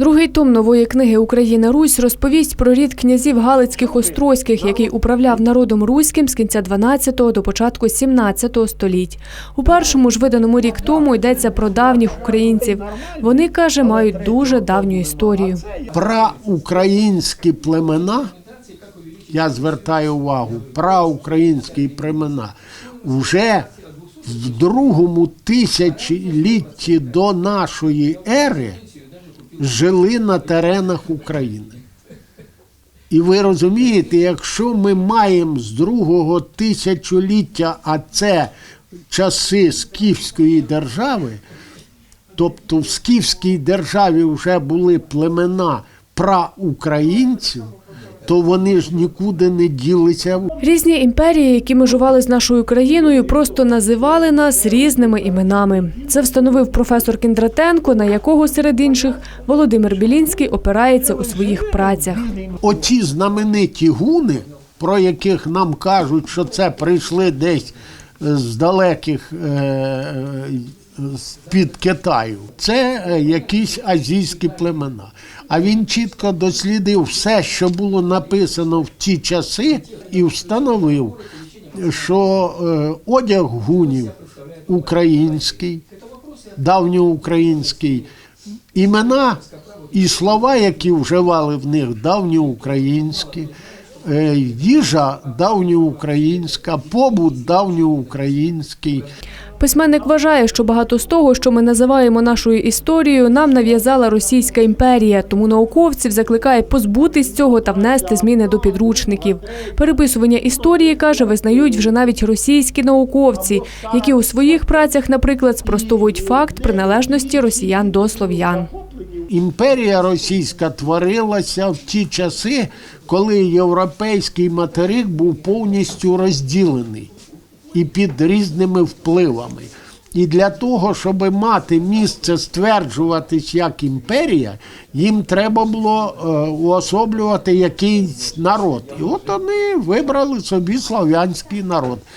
Другий том нової книги Україна Русь розповість про рід князів Галицьких Острозьких, який управляв народом руським з кінця 12-го до початку 17-го століть. У першому ж виданому рік тому йдеться про давніх українців. Вони каже, мають дуже давню історію. Праукраїнські племена, я звертаю увагу, праукраїнські племена вже в другому тисячолітті до нашої ери жили на теренах України. І ви розумієте, якщо ми маємо з другого тисячоліття, а це часи Скіфської держави, тобто в Скіфській державі вже були племена праукраїнців, то вони ж нікуди не ділися. Різні імперії, які межували з нашою країною, просто називали нас різними іменами. Це встановив професор Кіндратенко, на якого серед інших Володимир Білінський опирається у своїх працях. Оці знамениті гуни, про яких нам кажуть, що це прийшли десь е, з далеких е, з-під Китаю, це е, якісь азійські племена. А він чітко дослідив все, що було написано в ті часи, і встановив, що е, одяг гунів український, давньоукраїнський, імена і слова, які вживали в них давньоукраїнські, е, їжа давньоукраїнська, побут давньоукраїнський. Письменник вважає, що багато з того, що ми називаємо нашою історією, нам нав'язала Російська імперія. Тому науковців закликає позбутись цього та внести зміни до підручників. Переписування історії каже, визнають вже навіть російські науковці, які у своїх працях, наприклад, спростовують факт приналежності росіян до слов'ян. Імперія російська творилася в ті часи, коли європейський материк був повністю розділений і під різними впливами. І для того, щоб мати місце стверджуватись як імперія, їм треба було е, уособлювати якийсь народ. І от вони вибрали собі слав'янський народ.